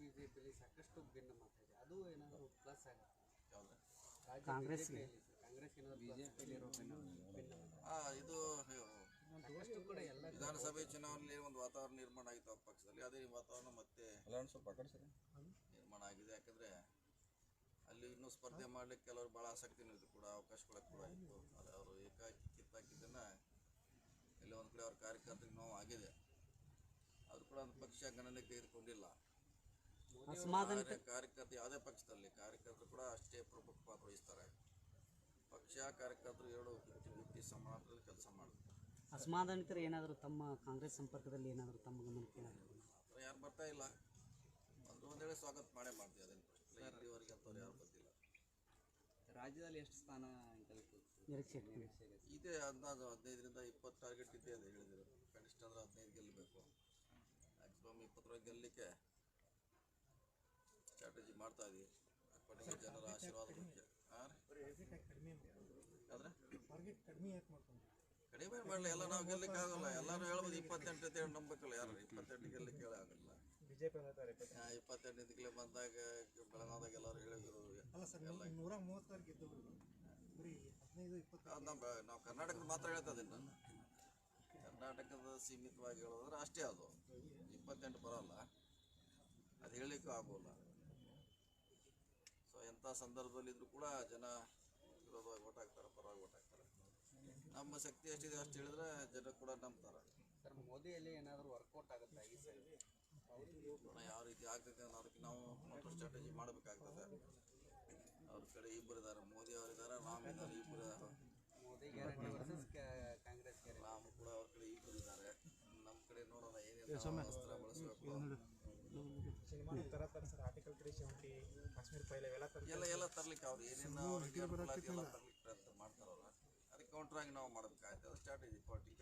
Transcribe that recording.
ಬಿಜೆಪಿಯಲ್ಲಿ ಸಾಕಷ್ಟು ಭಿನ್ನ ಮಾತಾಡಿದೆ ಅದು ಏನಾದರೂ ಪ್ಲಸ್ ಆಗುತ್ತೆ ಕಾಂಗ್ರೆಸ್ ಕಾಂಗ್ರೆಸ್ ಇದು ವಿಧಾನಸಭೆ ಚುನಾವಣೆಯಲ್ಲಿ ಒಂದು ವಾತಾವರಣ ನಿರ್ಮಾಣ ಆಗಿತ್ತು ಆ ಪಕ್ಷದಲ್ಲಿ. ಅದೇ ವಾತಾವರಣ ಮತ್ತೆ ನಿರ್ಮಾಣ ಆಗಿದೆ. ಯಾಕಂದ್ರೆ ಅಲ್ಲಿ ಇನ್ನೂ ಸ್ಪರ್ಧೆ ಮಾಡ್ಲಿಕ್ಕೆ ಕೆಲವರು ಬಹಳ ಆಸಕ್ತಿ ಇದ್ರು ಕೂಡ ಅವಕಾಶ ಕೊಡಕ್ಕೆ ಕೂಡ ಇತ್ತು. ಆದರೆ ಅವರು ಏಕಾಕಿ ಕಿತ್ತಾಕಿದ್ದನ್ನ ಎಲ್ಲ ಒಂದು ಕಡೆ ಅವ್ರ ಕಾರ್ಯಕರ್ತರಿಗೆ ನೋವು ಆಗಿದೆ. ಅದು ಕೂಡ ಒಂದು ಪಕ್ಷ ಗಣನೆ ತೆಗೆದುಕೊಂಡಿಲ್ಲ. ಅಸಮಾಧಾನಿತ ಕಾರ್ಯಕರ್ತರು ಕಾರ್ಯಕರ್ತ ಯಾವುದೇ ಪಕ್ಷದಲ್ಲಿ ಕಾರ್ಯಕರ್ತರು ಕೂಡ ಅಷ್ಟೇ ಪ್ರಮುಖ ಪಾತ್ರ ವಹಿಸ್ತಾರೆ. ಪಕ್ಷ ಕಾರ್ಯಕರ್ತರು ಎರಡು ಫಿಫ್ಟಿ ಸಮಾನದಲ್ಲಿ ಕೆಲಸ ಮಾಡ್ತಾರೆ. ಅಸಮಾಧಾನಿತರು ಏನಾದರೂ ತಮ್ಮ ಕಾಂಗ್ರೆಸ್ ಸಂಪರ್ಕದಲ್ಲಿ ಏನಾದರೂ ತಮ್ಮ ಗಮನಕ್ಕೆ ಏನಾದರೂ ಯಾರು ಬರ್ತಾ ಇಲ್ಲ. ಒಂದು ವೇಳೆ ಸ್ವಾಗತ ಮಾಡೇ ಮಾಡ್ತೀವಿ ಅದೇನು ಪ್ರಶ್ನೆ ಇಲ್ಲ. ಇಲ್ಲಿವರೆಗೆ ಅಂತವ್ರು ಯಾರು ಬಂದಿಲ್ಲ. ರಾಜ್ಯದಲ್ಲಿ ಎಷ್ಟು ಸ್ಥಾನ ನಿರೀಕ್ಷೆ ಇಟ್ಕೊಂಡು ಇದೆ. ಅಂದಾಜು ಹದಿನೈದರಿಂದ ಇಪ್ಪತ್ತು ಟಾರ್ಗೆಟ್ ಇದೆ ಅದು ಹೇಳಿದ್ರು. ಕನಿಷ್ಠ ಅಂದ್ರೆ ಹದಿನೈದು ಗೆಲ್ಲಬೇಕು. ಮ್ಯಾಕ್ಸಿಮಮ್ ಇಪ್ಪತ್ತರೊಳಗೆ ಗೆಲ್ಲಲಿಕ್ಕೆ ಮಾಡ್ತಾ ಇದೀವಿ. ಜನರ ಆಶೀರ್ವಾದ ಆದ್ರೆ ಕಡಿಮೆ ಮಾಡಲಿ ಎಲ್ಲ ನಾವು ಗೆಲ್ಲಕ್ಕೆ ಆಗಲ್ಲ. ಎಲ್ಲರೂ ಹೇಳ್ಬೋದು ಇಪ್ಪತ್ತೆಂಟು ಅಂತ ಹೇಳಿ ನಂಬಕ್ಕಲ್ಲ ಯಾರು? ಇಪ್ಪತ್ತೆಂಟು ಗೆಲ್ಲಕ್ಕೆ ಆಗಲ್ಲ. ಹಾ, ಇಪ್ಪತ್ತೆಂಟನೇ ಬಂದಾಗ ಬೆಳಗಾವದಾಗ ಎಲ್ಲರೂ ಹೇಳಿದ್ರು ನೂರ ಮೂವತ್ತಾರು ಗೆದ್ದವರು ನಮ್ಮ ನಾವು ಕರ್ನಾಟಕದ ಮಾತ್ರ ಹೇಳ್ತಾ ಇದ್ದೀನಿ ನಾನು. ಕರ್ನಾಟಕದ ಸೀಮಿತವಾಗಿ ಹೇಳೋದ್ರೆ ಅಷ್ಟೇ ಅದು. ಇಪ್ಪತ್ತೆಂಟು ಬರಲ್ಲ. ಅದು ಹೇಳಲಿಕ್ಕೂ ಆಗೋಲ್ಲ. ಸೊ ಸಂದರ್ಭದಲ್ಲಿದ್ದರೂ ಸಂದರ್ಭದಲ್ಲಿ ಇದ್ರೂ ಕೂಡ ಜನ ವಿರೋಧವಾಗಿ ಓಟ್ ಹಾಕ್ತಾರೆ ಪರವಾಗಿ ಓಟ್ ಹಾಕ್ತಾರೆ. ನಮ್ಮ ಶಕ್ತಿ ಎಷ್ಟಿದೆ ಅಷ್ಟು ಹೇಳಿದ್ರೆ ಜನ ಕೂಡ ನಂಬ್ತಾರೆ. ಸರ್ ಮೋದಿಯಲ್ಲಿ ಏನಾದರೂ ವರ್ಕೌಟ್ ಆಗುತ್ತೆ ಈ ಸರಿ ಯಾವ ರೀತಿ ಆಗ್ತದೆ ಅನ್ನೋದಕ್ಕೆ ನಾವು ಮತ್ತೊಂದು ಸ್ಟ್ರಾಟಜಿ ಮಾಡಬೇಕಾಗ್ತದೆ. ಅವ್ರ ಕಡೆ ಇಬ್ಬರು ಇದ್ದಾರೆ ಮೋದಿ ಅವರಿದ್ದಾರೆ ಇದ್ದಾರೆ ರಾಮ್ ಇದ್ದಾರೆ ಇಬ್ಬರು Modi guarantee versus Congress guarantee Ram ಕೂಡ ಅವ್ರ ಕಡೆ ಇಬ್ಬರು ಇದ್ದಾರೆ ನಮ್ಮ ಕಡೆ ನೋಡೋಣ ಏನೇನು ಅಸ್ತ್ರ ಬಳಸಬೇಕು. ಎಲ್ಲ ಎಲ್ಲ ತರ್ಲಿಕ್ಕೆ ಅವ್ರು ಏನೇನು ಎಲ್ಲ ತರ್ಲಿಕ್ಕೆ ಪ್ರಯತ್ನ ಮಾಡ್ತಾರಲ್ಲ ಅದಕ್ಕೆ ಕೌಂಟ್ರಾಗಿ ನಾವು ಮಾಡಬೇಕಾಗ್ತದೆ ಸ್ಟ್ರಾಟಜಿ ಪಾರ್ಟಿ